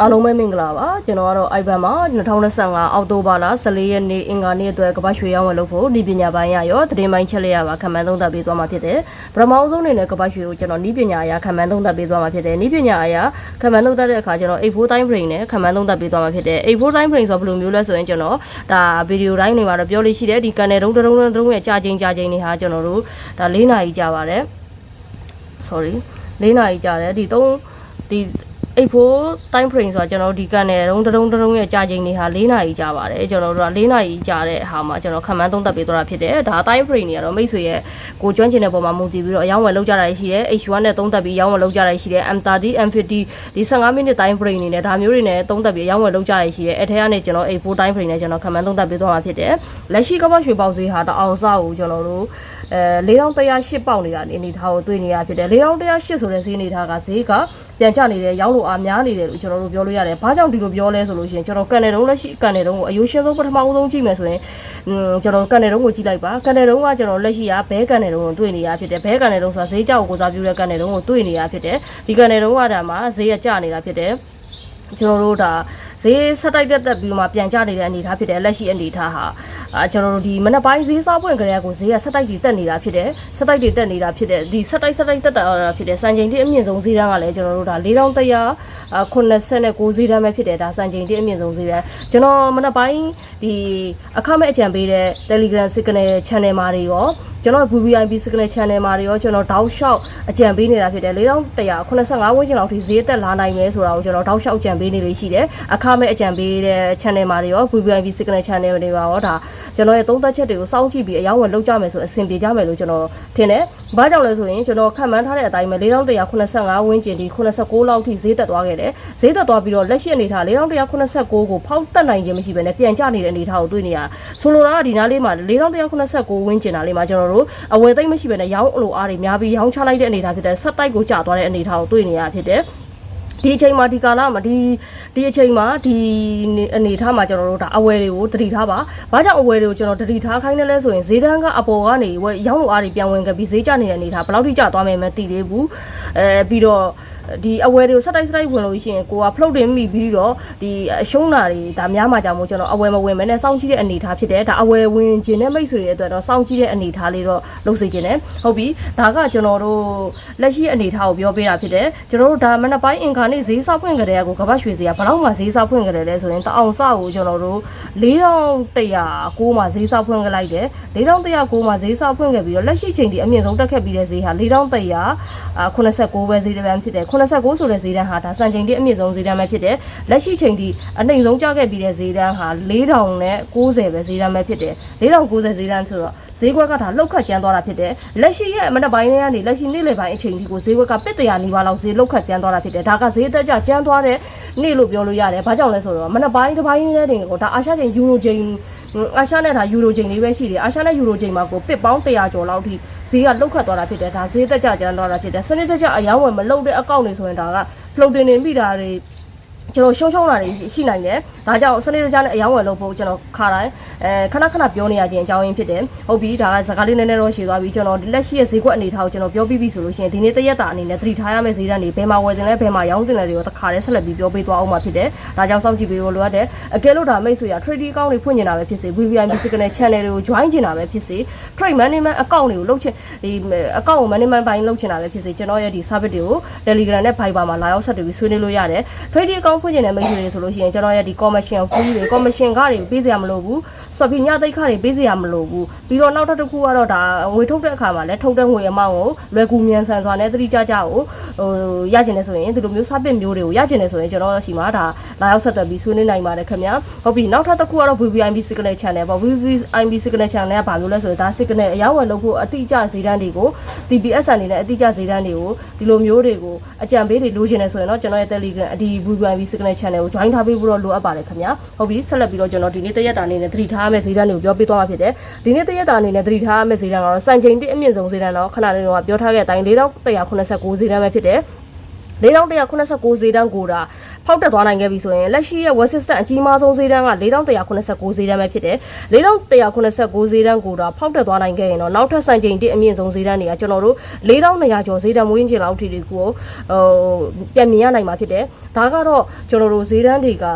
အားလုံးပဲမင်္ဂလာပါကျွန်တော်ကတော့ iPad မှာ2025အောက်တိုဘာလ14ရက်နေ့အင်္ဂါနေ့အတွက်ကမ္ဘာရွှေရောင်းဝယ်လုပ်ဖို့ဤပညာပိုင်းရရောသတင်းပိုင်းချက်လက်ရပါခံမှန်းသုံးသပ်ပေးသွားမှာဖြစ်တယ်ပထမအဆုံးအနေနဲ့ကမ္ဘာရွှေကိုကျွန်တော်ဤပညာအရာခံမှန်းသုံးသပ်ပေးသွားမှာဖြစ်တယ်ဤပညာအရာခံမှန်းသုံးသပ်တဲ့အခါကျွန်တော်84 time frame နဲ့ခံမှန်းသုံးသပ်ပေးသွားမှာဖြစ်တယ်84 time frame ဆိုတော့ဘယ်လိုမျိုးလဲဆိုရင်ကျွန်တော်ဒါဗီဒီယိုတိုင်းတွေမှာတော့ပြောလို့ရှိတယ်ဒီကန်နယ်တုံးတုံးတုံးရဲ့ကြာချိန်ကြာချိန်တွေဟာကျွန်တော်တို့ဒါ၄နာရီကြာပါတယ် sorry ၄နာရီကြာတယ်ဒီ3ဒီ အိတ်ဖို့ time frame ဆိုတာကျွန်တော်တို့ဒီကန်နယ်တုံးတုံးတုံးရဲ့ကြာချိန်တွေဟာ၄နာရီကြာပါတယ်ကျွန်တော်တို့က၄နာရီကြာတဲ့ဟာမှာကျွန်တော်ခံမှန်းသုံးသပ်ပေးသွားတာဖြစ်တယ်ဒါ time frame တွေကတော့မိတ်ဆွေရဲ့ကိုကျွမ်းကျင်တဲ့ပုံမှာမူတည်ပြီးတော့အယောင်းဝယ်လောက်ကြတာရှိတယ် H1 နဲ့သုံးသပ်ပြီးအယောင်းဝယ်လောက်ကြတာရှိတယ် M30 M50 ဒီ15မိနစ် time frame တွေနဲ့ဒါမျိုးတွေနဲ့သုံးသပ်ပြီးအယောင်းဝယ်လောက်ကြရရှိတယ်အဲထဲကနေကျွန်တော် A4 time frame နဲ့ကျွန်တော်ခံမှန်းသုံးသပ်ပေးသွားမှာဖြစ်တယ်လက်ရှိကမ္ဘာရွှေပေါက်ဈေးဟာတအောင်စကိုကျွန်တော်တို့အဲ4108ပေါက်နေတာအနေထားကိုတွေ့နေရဖြစ်တယ်4108ဆိုတဲ့ဈေးအနေထားကဈေးကပြန်ကျနေတယ်ရောင်းလို့အားများနေတယ်လို့ကျွန်တော်တို့ပြောလို့ရတယ်။ဘာကြောင့်ဒီလိုပြောလဲဆိုလို့ရှိရင်ကျွန်တော်ကန်နယ်တုံးလက်ရှိကန်နယ်တုံးကိုအယူရှင်းဆုံးပထမဦးဆုံးကြည့်မယ်ဆိုရင်อืมကျွန်တော်ကန်နယ်တုံးကိုကြည့်လိုက်ပါ။ကန်နယ်တုံးကကျွန်တော်လက်ရှိကဘဲကန်နယ်တုံးကိုတွေ့နေရဖြစ်တယ်။ဘဲကန်နယ်တုံးဆိုတာဈေးကြောက်ကိုစားပြုတဲ့ကန်နယ်တုံးကိုတွေ့နေရဖြစ်တယ်။ဒီကန်နယ်တုံးကဒါမှဈေးကကျနေတာဖြစ်တယ်။ကျွန်တော်တို့ဒါ ဈေးဆက်တိုက်တက်တက်ပြီးမှပြန်ကျနေတဲ့အနေအထားဖြစ်တယ်လက်ရှိအနေအထားဟာအာကျွန်တော်တို့ဒီမနက်ပိုင်းဈေးစားပွင့်ကြတဲ့ကိုဈေးကဆက်တိုက်တွေတက်နေတာဖြစ်တယ်ဆက်တိုက်တွေတက်နေတာဖြစ်တယ်ဒီဆက်တိုက်ဆက်တိုက်တက်တာဖြစ်တယ်စံချိန်တိအမြင့်ဆုံးဈေးတန်းကလည်းကျွန်တော်တို့ဒါ4189ဈေးတန်းပဲဖြစ်တယ်ဒါစံချိန်တိအမြင့်ဆုံးဈေးတန်းကျွန်တော်မနက်ပိုင်းဒီအခမဲ့အကြံပေးတဲ့ Telegram Signal Channel မှာတွေရောကျွန်တော် VVIP Signal Channel မှာတွေရောကျွန်တော်တောက်လျှောက်အကြံပေးနေတာဖြစ်တယ်4185ဝန်းကျင်လောက်ထိဈေးတက်လာနိုင်မယ်ဆိုတာကိုကျွန်တော်တောက်လျှောက်အကြံပေးနေလေးရှိတယ်အခမဲ့အကြံပေးတဲ့ channel မှာတွေရော VVIP Signal Channel တွေပါရောဒါကျွန်တော်ရဲ့သုံးသက်ချက်တွေကိုစောင့်ကြည့်ပြီးအယောင်းဝယ်လုပ်ကြမယ်ဆိုအဆင်ပြေကြမယ်လို့ကျွန်တော်ထင်တယ်။ဘာကြောင့်လဲဆိုရင်ကျွန်တော်ခံမှန်းထားတဲ့အတိုင်းပဲ4185ဝန်းကျင်ဒီ89လောက်ထိဈေးတက်သွားခဲ့တယ်။ဈေးတက်သွားပြီးတော့လက်ရှိအနေထား4189ကိုဖောက်တက်နိုင်ခြင်းမရှိဘဲနဲ့ပြန်ကျနေတဲ့အနေထားကိုတွေ့နေရ။ဆိုလိုတာကဒီနားလေးမှာ4189ဝန်းကျင်နားလေးမှာကျွန်တော်တို့အဝယ်သိမ့်မရှိဘဲနဲ့ရောင်းအလိုအားတွေများပြီးရောင်းချလိုက်တဲ့အနေထားဖြစ်တဲ့ဆက်တိုက်ကိုကျသွားတဲ့အနေထားကိုတွေ့နေရဖြစ်တယ်။ ဒီအချိန်မှာဒီကာလမှာဒီဒီအချိန်မှာဒီအနေထားမှာကျွန်တော်တို့ဒါအဝယ်တွေကိုတတိထားပါ။ဘာကြောင့်အဝယ်တွေကိုကျွန်တော်တတိထားခိုင်းတယ်လဲဆိုရင်ဈေးတန်းကအပေါ်ကနေဝယ်ရောင်းလို့အားတွေပြန်ဝင်ခဲ့ပြီးဈေးကျနေတဲ့အနေထားဘယ်လောက်ထိကျသွားမယ်မသိသေးဘူး။အဲပြီးတော့ ဒီအဝယ်တွေကိုဆက်တိုက်ဆက်တိုက်ဝင်လို့ရှိရင်ကိုက float တင်မိပြီးတော့ဒီအရှုံးတာတွေဒါများမှကြောင့်မို့ကျွန်တော်အဝယ်မဝင်မဲနဲ့စောင့်ကြည့်တဲ့အနေထားဖြစ်တယ်ဒါအဝယ်ဝင်ခြင်းနဲ့မိတ်ဆွေတွေအတွက်တော့စောင့်ကြည့်တဲ့အနေထားလေးတော့လုပ်စေခြင်းနဲ့ဟုတ်ပြီဒါကကျွန်တော်တို့လက်ရှိအနေထားကိုပြောပေးတာဖြစ်တယ်ကျွန်တော်တို့ဒါမနက်ပိုင်းအင်္ဂါနေ့ဈေးဆောက်ဖွင့်ကြတဲ့ကိုကပတ်ရွှေဈေးကဘယ်တော့မှဈေးဆောက်ဖွင့်ကြတယ်လဲဆိုရင်တအောင်စကိုကျွန်တော်တို့4100မှာဈေးဆောက်ဖွင့်ကြလိုက်တယ်4100မှာဈေးဆောက်ဖွင့်ခဲ့ပြီးတော့လက်ရှိချိန်ဒီအမြင့်ဆုံးတက်ခဲ့ပြီးတဲ့ဈေးဟာ4189ပဲဈေးတစ်ပန်းဖြစ်တယ်89ဆိုတဲ့ဈေးတန်းဟာဒါစံချိန်တိအမြင့်ဆုံးဈေးတန်းပဲဖြစ်တယ်လက်ရှိချိန်ဒီအနှိမ်ဆုံးကျခဲ့ပြီးတဲ့ဈေးတန်းဟာ4000နဲ့90ပဲဈေးတန်းပဲဖြစ်တယ်4090ဈေးတန်းဆိုတော့ဈေးကွက်ကဒါလောက်ခတ်ကျန်းသွားတာဖြစ်တယ်လက်ရှိရဲ့မနက်ပိုင်းထဲကနေလက်ရှိနေ့လယ်ပိုင်းအချိန်ဒီကိုဈေးကွက်ကပစ်တရာနီးပါးလောက်ဈေးလောက်ခတ်ကျန်းသွားတာဖြစ်တယ်ဒါကဈေးတက်ကြကျန်းသွားတဲ့နေ့လို့ပြောလို့ရတယ်ဘာကြောင့်လဲဆိုတော့မနက်ပိုင်းတစ်ပိုင်းနဲ့တင်ကိုဒါအာရှချိန်ယူရိုချိန်အာရှနဲ့ဒါယူရိုချိန်လေးပဲရှိတယ်အာရှနဲ့ယူရိုချိန်မှာကိုပစ်ပေါင်း100ကျော်လောက်ထိ ဈေးကလောက်ခတ်သွားတာဖြစ်တယ်ဒါဈေးတက်ကြကျန်းသွားတာဖြစ်တယ်စနစ်တကျအယောင်းဝယ်မလုပ်တဲ့အကောင့်တွေဆိုရင်ဒါက floating နေမိတာတွေ ကျွန်တော်ရှုံးရှုံးတာတွေရှိနိုင်တယ်။ဒါကြောင့်စနေတကြားနဲ့အယောင်းဝယ်လို့ဖို့ကျွန်တော်ခါတိုင်းအဲခဏခဏပြောနေရခြင်းအကြောင်းရင်းဖြစ်တယ်။ဟုတ်ပြီဒါကစကားလေးနည်းနည်းတော့ရှည်သွားပြီကျွန်တော်ဒီလက်ရှိရဲ့ဈေးကွက်အနေထားကိုကျွန်တော်ပြောပြီးပြီဆိုလို့ရှိရင်ဒီနေ့တရက်တာအနေနဲ့သတိထားရမယ့်ဈေးတန်းတွေဘယ်မှာဝယ်တင်လဲဘယ်မှာရောင်းတင်လဲတွေကိုတစ်ခါတည်းဆက်လက်ပြီးပြောပေးသွားအောင်မှာဖြစ်တယ်။ဒါကြောင့်စောင့်ကြည့်ပေးဖို့လိုအပ်တယ်။အကယ်လို့ဒါမိတ်ဆွေရ trading account တွေဖွင့်နေတာပဲဖြစ်စေ VVIP signal channel တွေကို join ချင်တာပဲဖြစ်စေ trade management account တွေကိုလုပ်ချင်ဒီ account ကို management ပိုင်းလုပ်ချင်တာပဲဖြစ်စေကျွန်တော်ရဲ့ဒီ service တွေကို Telegram နဲ့ Viber မှာလာရောက်ဆက်သွယ်ပြီးဆွေးနွေးလို့ရတယ်။ trading account ဖွင့်ချင်တဲ့မိတ်ဆွေတွေဆိုလို့ရှိရင်ကျွန်တော်ရဲ့ဒီ commission fee တွေ commission ခတွေပေးစရာမလိုဘူး။ swap ညသိခတွေပေးစရာမလိုဘူး။ပြီးတော့နောက်တစ်ခုကတော့ဒါငွေထုတ်တဲ့အခါမှာလည်းထုတ်တဲ့ငွေအမောင်းကိုလွယ်ကူမြန်ဆန်စွာနဲ့သတိကြကြကိုဟိုရကျင်နေဆိုရင်ဒီလိုမျိုး service မျိုးတွေကိုရကျင်နေဆိုရင်ကျွန်တော်ရှိမှာဒါလာရောက်ဆက်သွယ်ပြီးဆွေးနွေးနိုင်ပါတယ်ခင်ဗျာ။ဟုတ်ပြီနောက်ထပ်တစ်ခုကတော့ VVIP signal channel ပေါ့ VVIP signal channel ကဘာမျိုးလဲဆိုရင်ဒါ signal အရောက်ဝင်လုပ်ဖို့အတိအကျဈေးတန်းတွေကို TPS အနေနဲ့အတိအကျဈေးတန်းတွေကိုဒီလိုမျိုးတွေကိုအကြံပေးတွေလိုချင်နေဆိုရင်တော့ကျွန်တော်ရဲ့ Telegram အဒီ VVIP signal channel ကို join ထားပေးဖို့တော့လိုအပ်ပါတယ်ခင်ဗျာဟုတ်ပြီဆက်လက်ပြီးတော့ကျွန်တော်ဒီနေ့တရက်တာအနေနဲ့သတိထားရမယ့်ဈေးတန်းတွေကိုပြောပြသွားမှာဖြစ်တယ်ဒီနေ့တရက်တာအနေနဲ့သတိထားရမယ့်ဈေးတန်းကတော့စံချိန်တစ်အမြင့်ဆုံးဈေးတန်းတော့ခဏလေးတော့ပြောထားခဲ့တဲ့အတိုင်း4189ဈေးတန်းပဲဖြစ်တယ် 4189ဈေးတန်းကိုတာဖောက်တက်သွားနိုင်ခဲ့ပြီဆိုရင်လက်ရှိရဲ့ West System အကြီးမားဆုံးဈေးတန်းက4189ဈေးတန်းပဲဖြစ်တယ်4189ဈေးတန်းကိုတာဖောက်တက်သွားနိုင်ခဲ့ရင်တော့နောက်ထပ်စံချိန်တစ်အမြင့်ဆုံးဈေးတန်းတွေကကျွန်တော်တို့4200ကျော်ဈေးတန်းမွေးချင်လောက်ထိတွေကိုဟိုပြန်မြင်ရနိုင်မှာဖြစ်တယ်ဒါကတော့ကျွန်တော်တို့ဈေးတန်းတွေက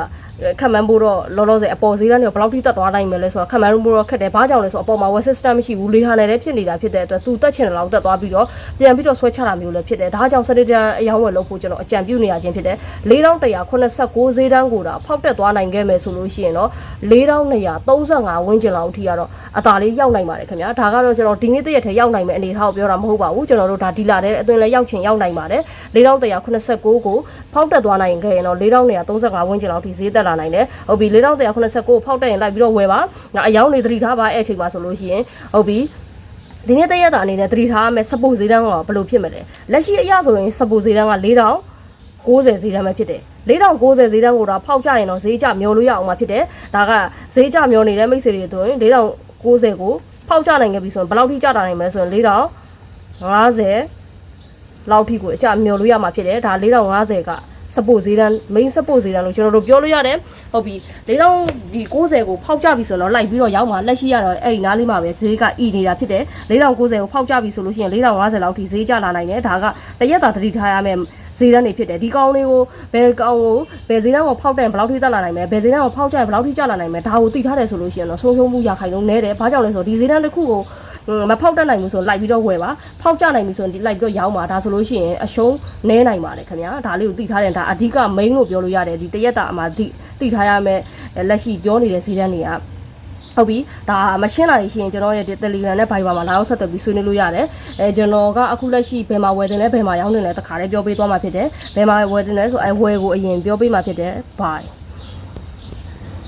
ခက်မှန်းဖို့တော့လောလောဆယ်အပေါ်ဈေးတန်းတွေဘယ်လောက်ထိတက်သွားနိုင်မလဲဆိုတော့ခက်မှန်းဖို့တော့ခက်တယ်။ဘာကြောင့်လဲဆိုတော့အပေါ်မှာ West System မရှိဘူးလေဟာနယ်လည်းဖြစ်နေတာဖြစ်တဲ့အတွက်သူတက်ချင်တယ်လို့တက်သွားပြီးတော့ပြန်ပြီးတော့ဆွဲချတာမျိုးလည်းဖြစ်တယ်။ဒါကြောင့်စနစ်တကျအယောင်းဝယ်လုပ်ဖို့ကျွန်တော်အကြံပြုနေရခြင်းဖြစ်တယ်။4189ဈေးတန်းကိုတာဖောက်တက်သွားနိုင်ခဲ့မယ်ဆိုလို့ရှိရင်တော့4235ဝန်းကျင်လောက်အထိကတော့အသာလေးရောက်နိုင်ပါတယ်ခင်ဗျာ။ဒါကတော့ကျွန်တော်ဒီနေ့တရက်ထဲရောက်နိုင်မယ်အနေထားကိုပြောတာမဟုတ်ပါဘူး။ကျွန်တော်တို့ဒါဒီလာတဲ့အသွင်လည်းရောက်ချင်ရောက်နိုင်ပါတယ်။4189ကိုဖောက်တက်သွားနိုင်ခဲ့ရင်တော့4235ဝန်းကျင်လောက်ထိဈေးတက်လာနိုင်တယ်။ဟုတ်ပြီ4189ကိုဖောက်တက်ရင်လိုက်ပြီးတော့ဝယ်ပါ။ငါအယောင်းနေသတိထားပါအဲ့အချိန်မှာဆိုလို့ရှိရင်ဟုတ်ပြီဒီနေ့တရက်တာအနေနဲ့သတိထားရမယ်စပိုဈေးတန်းကဘယ်လိုဖြစ်မလဲလက်ရှိအရဆိုရင်စပိုဈေးတန်းက4000 90ဈေးတန်းပဲဖြစ်တယ်4090ဈေးတန်းကိုတော့ဖောက်ကြရင်တော့ဈေးကြမျောလို့ရအောင်မှာဖြစ်တယ်ဒါကဈေးကြမျောနေတဲ့မိတ်ဆွေတွေတို့ရင်4090ကိုဖောက်ကြနိုင်ခဲ့ပြီဆိုရင်ဘယ်လောက်ထိကြတာနိုင်မလဲဆိုရင်4050 လောက်ထိကိုအကြမျောလို့ရမှာဖြစ်တယ်ဒါ4050ကစပို့ဈေးတန်း main စပို့ဈေးတန်းလို့ကျွန်တော်တို့ပြောလို့ရတယ်ဟုတ်ပြီ4000ဒီ90ကိုဖောက်ကြပြီဆိုတော့လိုက်ပြီးတော့ရောက်မှာလက်ရှိရတော့အဲ့ဒီနားလေးမှာပဲဈေးကဤနေတာဖြစ်တယ်4090ကိုဖောက်ကြပြီဆိုလို့ရှိရင်4050လောက်ထိဈေးကြလာနိုင်တယ်ဒါကတရက်တာတတိထားရမယ်ဈေးတန်းတွေဖြစ်တယ်ဒီကောင်လေးကိုဘယ်ကောင်ကိုဘယ်ဈေးတန်းကိုဖောက်တဲ့ဘယ်လောက်ထိတက်လာနိုင်မလဲဘယ်ဈေးတန်းကိုဖောက်ကြရင်ဘယ်လောက်ထိကျလာနိုင်မလဲဒါကိုသိထားတယ်ဆိုလို့ရှိရင်တော့ဆုံးရှုံးမှုရခိုင်လုံးနဲတယ်ဘာကြောင့်လဲဆိုတော့ဒီဈေးတန်းတစ်ခုကို မဖောက်တတ်နိုင်ဘူးဆိုလိုက်ပြီးတော့ဝယ်ပါဖောက်ကြနိုင်ပြီဆိုရင်ဒီလိုက်ပြီးတော့ရောင်းပါဒါဆိုလို့ရှိရင်အရှုံးနည်းနိုင်ပါတယ်ခင်ဗျာဒါလေးကိုသိထားတယ်ဒါအဓိက main လို့ပြောလို့ရတယ်ဒီတရက်တာအမှသိသိထားရမယ်လက်ရှိပြောနေတဲ့ဈေးတန်းတွေကဟုတ်ပြီဒါမရှင်းလာရင်ရှိရင်ကျွန်တော်ရဲ့ဒီ Telegram နဲ့ Viber မှာလာရောက်ဆက်သွယ်ပြီးဆွေးနွေးလို့ရတယ်အဲကျွန်တော်ကအခုလက်ရှိဘယ်မှာဝယ်တင်လဲဘယ်မှာရောင်းတင်လဲတခါတည်းပြောပေးသွားမှာဖြစ်တယ်ဘယ်မှာဝယ်တင်လဲဆိုအဲဝယ်ကိုအရင်ပြောပေးမှာဖြစ်တယ် bye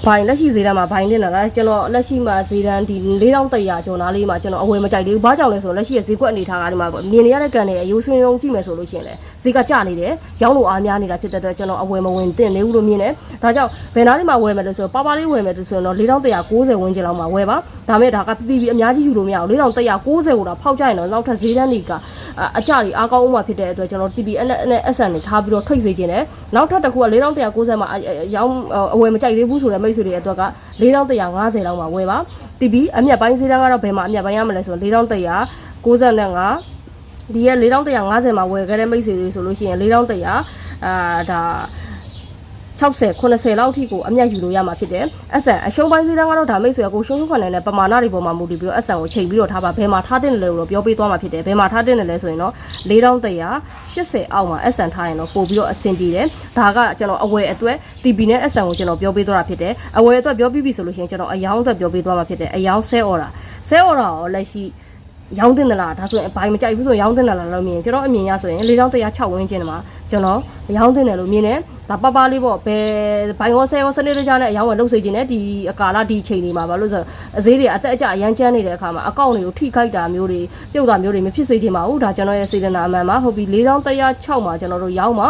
ဘိုင်လက်ရှိဈေးတန်းမှာဘိုင်တင်တာလားကျွန်တော်လက်ရှိမှာဈေးတန်းဒီ4100ကျော်နားလေးမှာကျွန်တော်အဝယ်မကြိုက်သေးဘူးဘာကြောင့်လဲဆိုတော့လက်ရှိရဲ့ဈေးကွက်အနေထားကဒီမှာမြင်နေရတဲ့ကန်တွေအယိုးစင်းလုံးကြည့်မယ်ဆိုလို့ရှိရင်လေ ဈေးကကျနေတယ်ရောင်းလို့အားများနေတာဖြစ်တဲ့အတွက်ကျွန်တော်အဝယ်မဝင်တင်နေဘူးလို့မြင်တယ်ဒါကြောင့်ဘယ်နားလေးမှာဝယ်မယ်လို့ဆိုတော့ပါပါလေးဝယ်မယ်လို့ဆိုရင်တော့4190ဝန်းကျင်လောက်မှာဝယ်ပါဒါမဲ့ဒါကပြည်ပြည်အများကြီးယူလို့မရဘူး4190ကိုတော့ဖောက်ကြရင်တော့နောက်ထပ်ဈေးတန်းတွေကအကြတွေအားကောင်းဦးမှာဖြစ်တဲ့အတွက်ကျွန်တော် TP နဲ့ SN တွေထားပြီးတော့ထိတ်စေခြင်းနဲ့နောက်ထပ်တစ်ခုက4190မှာရောင်းအဝယ်မကြိုက်သေးဘူးဆိုတဲ့မိတ်ဆွေတွေအတွက်က4150လောက်မှာဝယ်ပါ TP အမြတ်ပိုင်းဈေးတန်းကတော့ဘယ်မှာအမြတ်ပိုင်းရမလဲဆိုတော့4195 ဒီရဲ့4150မှာဝယ်ခဲ့တဲ့မိတ်ဆွေတွေဆိုလို့ရှိရင်4100အာဒါ60 80လောက်ထိကိုအမျက်ယူလို့ရမှာဖြစ်တယ်။ SN အရှုံးပိုင်းစည်းတန်းကတော့ဒါမိတ်ဆွေကကိုရှုံးရှုံးခွန်နေတဲ့ပမာဏတွေပေါ်မှာမူတည်ပြီးတော့ SN ကိုချိန်ပြီးတော့ထားပါဘယ်မှာထားတဲ့လဲလို့ပြောပေးသွားမှာဖြစ်တယ်။ဘယ်မှာထားတဲ့လဲဆိုရင်တော့4180အောက်မှာ SN ထားရင်တော့ပို့ပြီးတော့အဆင်ပြေတယ်။ဒါကကျွန်တော်အဝယ်အတွက် TB နဲ့ SN ကိုကျွန်တော်ပြောပေးသွားတာဖြစ်တယ်။အဝယ်အတွက်ပြောပြီးပြီဆိုလို့ရှိရင်ကျွန်တော်အယောင်းအတွက်ပြောပေးသွားမှာဖြစ်တယ်။အယောင်းဆဲအော်တာဆဲအော်တာရောလက်ရှိ ရောင်းတင်သလားဒါဆိုရင်ဘိုင်မကြိုက်ဘူးဆိုရင်ရောင်းတင်သလားလို့မြင်ကျွန်တော်အမြင်ရဆိုရင်4106ဝန်းကျင်မှာကျွန်တော်ရောင်းတင်တယ်လို့မြင်တယ်ဒါပပလေးပေါ့ဘယ်ဘိုင်ရောဆဲရောစနစ်တကျနဲ့အရောင်းဝယ်လုပ်စေခြင်းနဲ့ဒီအကာလဒီချိန်တွေမှာဘာလို့ဆိုအသေးတွေအသက်အကျအရန်ကျန်းနေတဲ့အခါမှာအကောင့်တွေကိုထိခိုက်တာမျိုးတွေပြုတ်တာမျိုးတွေမဖြစ်စေချင်ပါဘူးဒါကျွန်တော်ရဲ့စေတနာအမှန်ပါဟုတ်ပြီ4106မှာကျွန်တော်တို့ရောင်းမှာ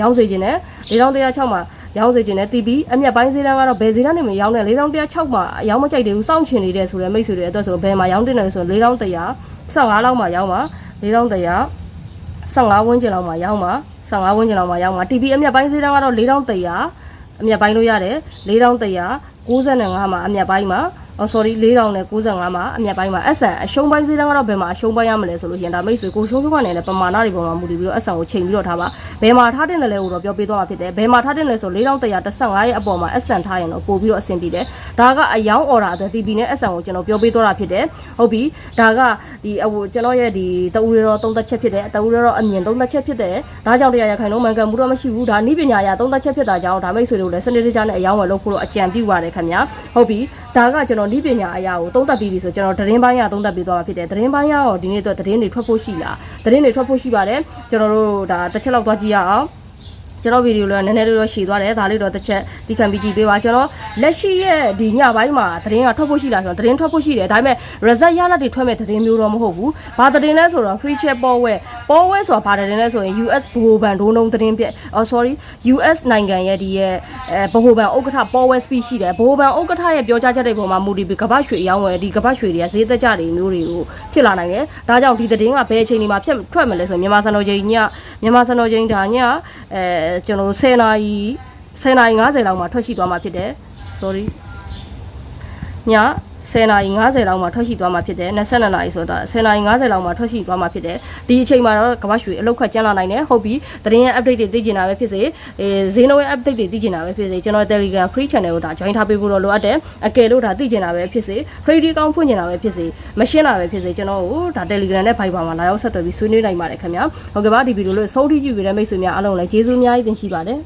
ရောင်းစေခြင်းနဲ့4106မှာ ရောင်းစေခြင်းနဲ့ TB အမြက်ပိုင်းဈေးတန်းကတော့ဘယ်ဈေးတန်းနေမရောင်းနဲ့4106မှာရောင်းမကြိုက်သေးဘူးစောင့်ချင်နေတဲ့ဆိုတဲ့မိတ်ဆွေတွေအတွက်ဆိုဘယ်မှာရောင်းတင်တယ်ဆိုရင်4100 15လောက်မှာရောင်းပါ4100 15ဝန်းကျင်လောက်မှာရောင်းပါ15ဝန်းကျင်လောက်မှာရောင်းပါ TB အမြက်ပိုင်းဈေးတန်းကတော့4100အမြက်ပိုင်းလို့ရတယ်4100 95မှာအမြက်ပိုင်းမှာ အော် sorry 4095မှာအမြတ်ပိုင်းမှာ SN အရှုံးပိုင်းဈေးတန်းကတော့ဘယ်မှာအရှုံးပိုင်းရမလဲဆိုလို့ရှိရင်ဒါမိတ်ဆွေကိုရှုံးရှုံးကနေလည်းပမာဏတွေပေါ်မှာမူတည်ပြီးတော့ SN ကိုချိန်ပြီးတော့ထားပါဘယ်မှာထားတင်တယ်လဲကိုတော့ပြောပေးသွားမှာဖြစ်တယ်ဘယ်မှာထားတင်လဲဆို4115ရဲ့အပေါ်မှာ SN ထားရင်တော့ပို့ပြီးတော့အဆင်ပြေတယ်ဒါကအယောင်း order အတွက် TB နဲ့ SN ကိုကျွန်တော်ပြောပေးသွားတာဖြစ်တယ်ဟုတ်ပြီဒါကဒီဟိုကျွန်တော်ရဲ့ဒီတအူရတော့သုံးသက်ချက်ဖြစ်တယ်တအူရတော့အမြင်သုံးသက်ချက်ဖြစ်တယ်ဒါကြောင့်တရားရခိုင်လုံးမှန်ကန်မှုတော့မရှိဘူးဒါနိပညာရသုံးသက်ချက်ဖြစ်တာကြောင့်ဒါမိတ်ဆွေတို့လည်းစနစ်တကျနဲ့အယောင်းဝယ်လုပ်ဖို့တော့အကြံပြုပါတယ်ခင်ဗျာဟုတ်ပြီဒါကကျွန်တော်နိပညာအရာကိုသုံးသပ်ပြီးပြီဆိုကျွန်တော်သတင်းပိုင်းရသုံးသပ်ပြီးသွားတာဖြစ်တယ်သတင်းပိုင်းရတော့ဒီနေ့တော့သတင်းတွေထွက်ဖို့ရှိလားသတင်းတွေထွက်ဖို့ရှိပါတယ်ကျွန်တော်တို့ဒါတစ်ချက်လောက်သွားကြည့်ရအောင် ကျွန်တော်ဗီဒီယိုလေးကနည်းနည်းလေးတော့ရှည်သွားတယ်ဒါလေးတော့တစ်ချက်ဒီခံပြီးကြည့်ပေးပါကျွန်တော်လက်ရှိရဲ့ဒီညပိုင်းမှာသတင်းကထွက်ဖို့ရှိလားဆိုတော့သတင်းထွက်ဖို့ရှိတယ်ဒါပေမဲ့ result ရလဒ်တွေထွက်မဲ့သတင်းမျိုးတော့မဟုတ်ဘူးဘာသတင်းလဲဆိုတော့ free chat ပေါ်ဝဲပေါ်ဝဲဆိုတာဘာသတင်းလဲဆိုရင် US ဘိုဘန်ဒိုးနှုံသတင်းပြအော် sorry US နိုင်ငံရဲ့ဒီရဲ့အဲဘိုဘန်ဥက္ကဋ္ဌပေါ်ဝဲ speech ရှိတယ်ဘိုဘန်ဥက္ကဋ္ဌရဲ့ပြောကြားချက်တွေပေါ်မှာမူတည်ပြီးကမ္ဘာရွှေအရောင်းဝယ်ဒီကမ္ဘာရွှေတွေကဈေးသက်ကြတွေမျိုးတွေကိုဖြစ်လာနိုင်တယ်ဒါကြောင့်ဒီသတင်းကဘယ်အချိန်ဒီမှာဖြစ်ထွက်မလဲဆိုရင်မြန်မာစံတော်ချိန်ညမြန်မာစံတော်ချိန်ဒါညအဲကျွန်တော်တို့10နာရီ10နာရီ50လောက်မှာထွက်ရှိသွားမှာဖြစ်တယ် sorry ည 10နာရီ50လောက်မှာထွက်ရှိသွားမှာဖြစ်တယ်22နာရီဆိုတော့10နာရီ50လောက်မှာထွက်ရှိသွားမှာဖြစ်တယ်ဒီအချိန်မှာတော့ကမ္ဘာရွှေအလောက်ခတ်ကျန်းလာနိုင်တယ်ဟုတ်ပြီသတင်းရဲ့ update တွေသိချင်တာပဲဖြစ်စေအဲဈေးနှုန်းရဲ့ update တွေသိချင်တာပဲဖြစ်စေကျွန်တော် Telegram free channel ကိုဒါ join ထားပေးဖို့တော့လိုအပ်တယ်အကယ်လို့ဒါသိချင်တာပဲဖြစ်စေ free ကောင်းဖွင့်ချင်တာပဲဖြစ်စေမရှင်းတာပဲဖြစ်စေကျွန်တော်ကိုဒါ Telegram နဲ့ Viber မှာလာရောက်ဆက်သွယ်ပြီးဆွေးနွေးနိုင်ပါတယ်ခင်ဗျာဟုတ်ကဲ့ပါဒီဗီဒီယိုလေးစိုးထိကြည့်ပြီးတဲ့မိတ်ဆွေများအားလုံးလည်းကျေးဇူးအများကြီးတင်ရှိပါတယ်